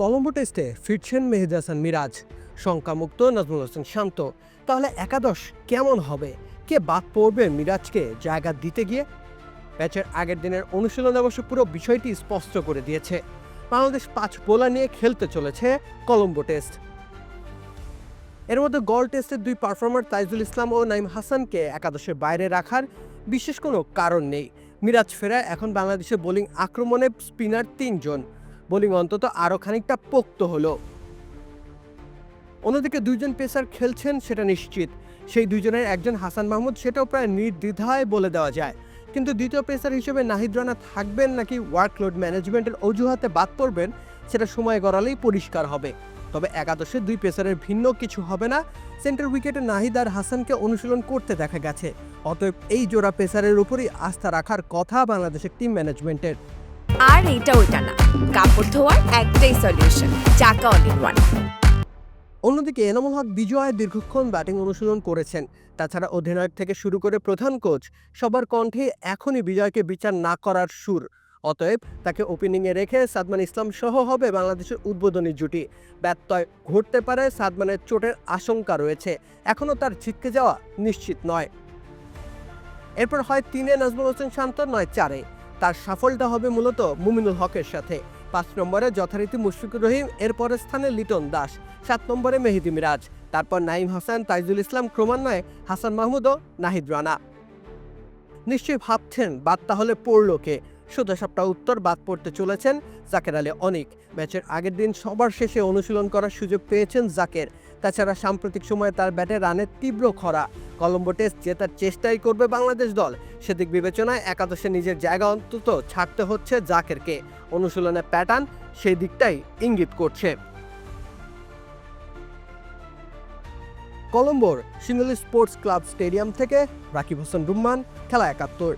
কলম্বো টেস্টে ফিরছেন মেহেদি হাসান মিরাজ। শঙ্কামুক্ত, নাজমুল হোসেন শান্ত। তাহলে একাদশ কেমন হবে? কে বাদ পড়বে মিরাজকে জায়গা দিতে গিয়ে? ম্যাচের আগের দিনের অনুশীলন অবশ্য পুরো বিষয়টি স্পষ্ট করে দিয়েছে। বাংলাদেশ পাঁচ বোলার নিয়ে খেলতে চলেছে কলম্বো টেস্ট। এর মধ্যে গল টেস্টের দুই পারফর্মার তাইজুল ইসলাম ও নাইম হাসানকে একাদশের বাইরে রাখার বিশেষ কোনো কারণ নেই। মিরাজ ফেরায়, এখন বাংলাদেশের বোলিং আক্রমণে স্পিনার তিনজন। বোলিং অন্তত আরও খানিকটা পোক্ত হলো। অন্যদিকে দুইজন পেসার খেলছেন সেটা নিশ্চিত। সেই দুইজনের একজন হাসান মাহমুদ, সেটাও প্রায় নির্দ্বিধায় বলে দেওয়া যায়। কিন্তু দ্বিতীয় পেসার হিসেবে নাহিদ রানা থাকবেন নাকি ওয়ার্কলোড ম্যানেজমেন্টের অজুহাতে বাদ পড়বেন, সেটা সময় গড়ালেই পরিষ্কার হবে। তবে একাদশে দুই পেসারের ভিন্ন কিছু হবে না। সেন্টার উইকেটে নাহিদ আর হাসানকে অনুশীলন করতে দেখা গেছে। অতএব এই জোড়া পেসারের উপরই আস্থা রাখার কথা বাংলাদেশের টিম ম্যানেজমেন্টের। আর এটা ওইটা না। ধোয়ার একটাই সলিউশন চাকা অল ইন ওয়ান অন্যদিকে এনামুল হক বিজয় দীর্ঘক্ষণ ব্যাটিং অনুশীলন করেছেন। তাছাড়া অধিনায়ক থেকে শুরু করে প্রধান কোচ সবার কণ্ঠে এখনই বিজয়কে বিচার না করার সুর। অতএব তাকে ওপেনিংয়ে রেখে সাদমান ইসলাম সহ হবে বাংলাদেশের উদ্বোধনী জুটি। ব্যত্যয় ঘটতে পারে সাদমানের চোটের আশঙ্কা রয়েছে। এখনও তার ছিটকে যাওয়া নিশ্চিত নয়। এরপর হয় তিনে নাজমুল হোসেন শান্ত নয় চারে। তার সাফল্যটা হবে মূলত মুমিনুল হকের সাথে। পাঁচ নম্বরে যথারীতি মুশফিকুর রহিম এর পরের স্থানে লিটন দাস, সাত নম্বরে মেহেদি মিরাজ, তারপর নাইম হাসান, তাইজুল ইসলাম ক্রমান্বয়ে হাসান মাহমুদ ও নাহিদ রানা। নিশ্চয়ই ভাবছেন, বাদ তাহলে পড়ল কে? সোজা সপ্তাহ উত্তর বাদ পড়তে চলেছেন জাকের আলী অনিক। ম্যাচের আগের দিন সবার শেষে অনুশীলন করার সুযোগ পেয়েছেন জাকের। তাছাড়া সাম্প্রতিক সময়ে তার ব্যাটে রানের তীব্র খরা। কলম্বো টেস্ট জেতার চেষ্টাই করবে বাংলাদেশ দল। সেদিক বিবেচনায় একাদশে নিজের জায়গা অন্তত ছাড়তে হচ্ছে জাকেরকে। অনুশীলনের প্যাটার্ন সেই দিকটাই ইঙ্গিত করছে। কলম্বোর সিঙ্গলি স্পোর্টস ক্লাব স্টেডিয়াম থেকে রাকিব হোসেন রুম্মান, খেলা একাত্তর।